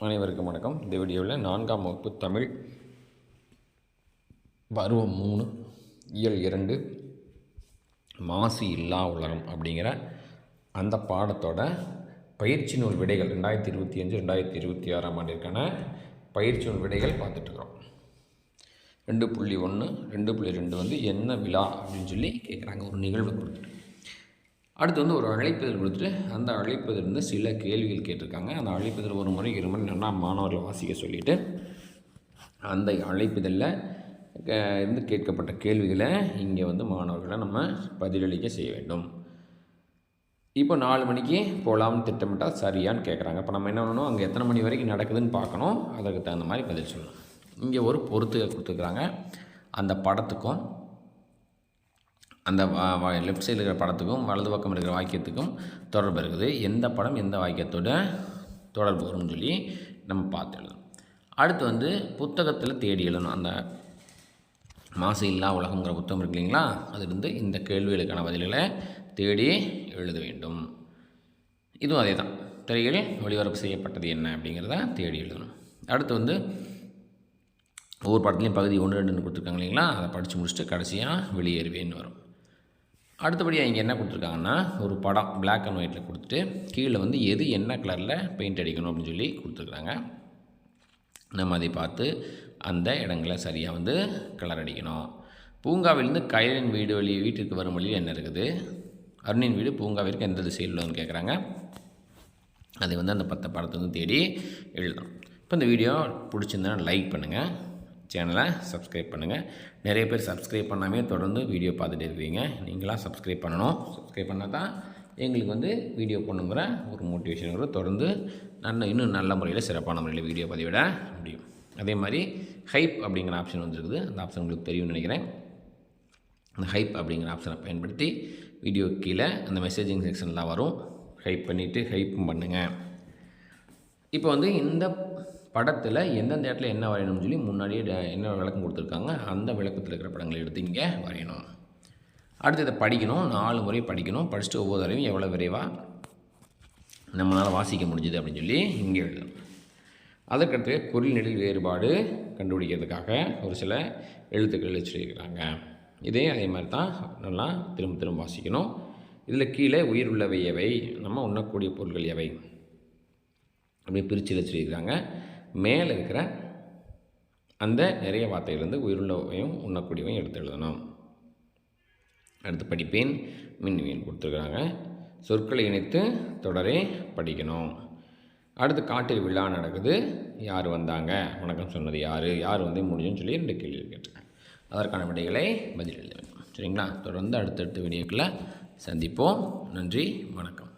அனைவருக்கும் வணக்கம். இந்த வீடியோவில் நான்காம் வகுப்பு தமிழ் பருவம் மூணு இயல் இரண்டு மாசு இல்லா உலகம் அப்படிங்கிற அந்த பாடத்தோட பயிற்சி நூல் விடைகள் ரெண்டாயிரத்தி இருபத்தி அஞ்சு ரெண்டாயிரத்தி இருபத்தி ஆறாம் ஆண்டிற்கான பயிற்சி நூல் விடைகள் பார்த்துட்ருக்குறோம் ரெண்டு புள்ளி ஒன்று ரெண்டு புள்ளி ரெண்டு வந்து என்ன விழா அப்படின்னு சொல்லி கேட்குறாங்க. ஒரு நிகழ்வு கொடுத்து அடுத்து வந்து ஒரு அழைப்பிதழ் கொடுத்துட்டு அந்த அழைப்பதிலிருந்து சில கேள்விகள் கேட்டிருக்காங்க. அந்த அழைப்பதில் ஒரு முறை இரு முறை நல்லா மாணவர்களை வாசிக்க சொல்லிவிட்டு அந்த அழைப்பிதழில் இருந்து கேட்கப்பட்ட கேள்விகளை இங்கே வந்து மாணவர்களை நம்ம பதிலளிக்க செய்ய வேண்டும். இப்போ நாலு மணிக்கு போகலாம்னு திட்டமிட்டால் சரியான்னு கேட்குறாங்க. இப்போ நம்ம என்ன பண்ணணும்? அங்கே எத்தனை மணி வரைக்கும் நடக்குதுன்னு பார்க்கணும். அதற்கு தகுந்த மாதிரி பதில் சொல்லணும். இங்கே ஒரு பொறுத்துக கொடுத்துருக்குறாங்க. அந்த படத்துக்கும் அந்த லெஃப்ட் சைடில் இருக்கிற படத்துக்கும் வலது பக்கம் இருக்கிற வாக்கியத்துக்கும் தொடர்பு இருக்குது. எந்த படம் எந்த வாக்கியத்தோட தொடர்பு வரும்னு சொல்லி நம்ம பார்த்து எழுதணும் அடுத்து வந்து புத்தகத்தில் தேடி எழுதணும். அந்த மாசு இல்லா உலகங்கிற புத்தகம் இருக்கு இல்லைங்களா? அதுலேருந்து இந்த கேள்விகளுக்கான பதில்களை தேடி எழுத வேண்டும். இதுவும் அதே தான் திரையில் ஒளிபரப்பு செய்யப்பட்டது என்ன அப்படிங்கிறத தேடி எழுதணும். அடுத்து வந்து ஒவ்வொரு படத்துலையும் பகுதி ஒன்று ரெண்டுன்னு கொடுத்துருக்காங்க இல்லைங்களா? அதை படித்து முடிச்சுட்டு கடைசியாக வெளியேறுவேன்னு வரும். அடுத்தபடியாக இங்கே என்ன கொடுத்துருக்காங்கன்னா ஒரு படம் பிளாக் அண்ட் ஒயிட்டில் கொடுத்துட்டு கீழே வந்து எது என்ன கலரில் பெயிண்ட் அடிக்கணும் அப்படின்னு சொல்லி கொடுத்துருக்குறாங்க. நம்ம அதை பார்த்து அந்த இடங்களை சரியாக வந்து கலர் அடிக்கணும். பூங்காவிலேருந்து கயலின் வீடு வழி வீட்டிற்கு வரும் வழியில் என்ன இருக்குது? அருணின் வீடு பூங்காவிற்கு எந்த திசையில் உள்ளதுன்னு கேட்குறாங்க அதை வந்து அந்த பத்து படத்தை வந்து தேடி எழுதணும் இப்போ இந்த வீடியோ பிடிச்சிருந்தா லைக் பண்ணுங்கள் சேனலை சப்ஸ்கிரைப் பண்ணுங்கள் நிறைய பேர் சப்ஸ்கிரைப் பண்ணாமே தொடர்ந்து வீடியோ பார்த்துட்டு இருக்கீங்க நீங்களாம் சப்ஸ்கிரைப் பண்ணணும். சப்ஸ்கிரைப் பண்ணால் தான் எங்களுக்கு வந்து வீடியோ பண்ணுங்கிற ஒரு மோட்டிவேஷன் வரும். தொடர்ந்து நல்ல இன்னும் நல்ல முறையில் சிறப்பான முறையில் வீடியோ பதிவிட முடியும். அதே மாதிரி ஹைப் அப்படிங்கிற ஆப்ஷன் வந்துருக்குது. அந்த ஆப்ஷன் உங்களுக்கு தெரியும்னு நினைக்கிறேன். அந்த ஹைப் அப்படிங்கிற ஆப்ஷனை பயன்படுத்தி வீடியோ கீழே அந்த மெசேஜிங் செக்ஷன்லாம் வரும். ஹைப் பண்ணிவிட்டு ஹைப்பும் பண்ணுங்கள் இப்போ வந்து இந்த படத்தில் எந்தெந்த இடத்துல என்ன வரையணும்னு சொல்லி முன்னாடியே என்ன விளக்கம் கொடுத்துருக்காங்க அந்த விளக்கத்தில் இருக்கிற படங்களை எடுத்து இங்கே வரையணும். அடுத்து இதை படிக்கணும் நாலு முறை படிக்கணும் படிச்சுட்டு ஒவ்வொரு தடவையும் எவ்வளோ விரைவாக நம்மளால் வாசிக்க முடிஞ்சுது அப்படின்னு சொல்லி இங்கே எழுதணும். அதற்கடுத்து குரல் நெடில் வேறுபாடு கண்டுபிடிக்கிறதுக்காக ஒரு சில எழுத்துக்கள் வச்சுருக்கிறாங்க. இதே அதே மாதிரி தான் நல்லா திரும்ப திரும்ப வாசிக்கணும். இதில் கீழே உயிர் உள்ளவை எவை நம்ம உண்ணக்கூடிய பொருட்கள் எவை அப்படியே பிரித்து வச்சுருக்கிறாங்க. மேலே இருக்கிற அந்த நிறைய வார்த்தையிலிருந்து உயிருள்ளவையும் உண்ணக்கூடியவையும் எடுத்து எழுதணும். அடுத்து படிப்பேன் மின்வியன் கொடுத்துருக்குறாங்க. சொற்களை இணைத்து தொடரே படிக்கணும். அடுத்து காட்டில் விழா நடக்குது. யார் வந்தாங்க? வணக்கம் சொன்னது யார்? யார் வந்து முடியும்னு சொல்லி ரெண்டு கேள்வி கேட்டிருக்கேன் அதற்கான விடைகளை பதில் எழுத வேண்டும் சரிங்களா? தொடர்ந்து அடுத்தடுத்த வீடியோக்களை சந்திப்போம். நன்றி வணக்கம்.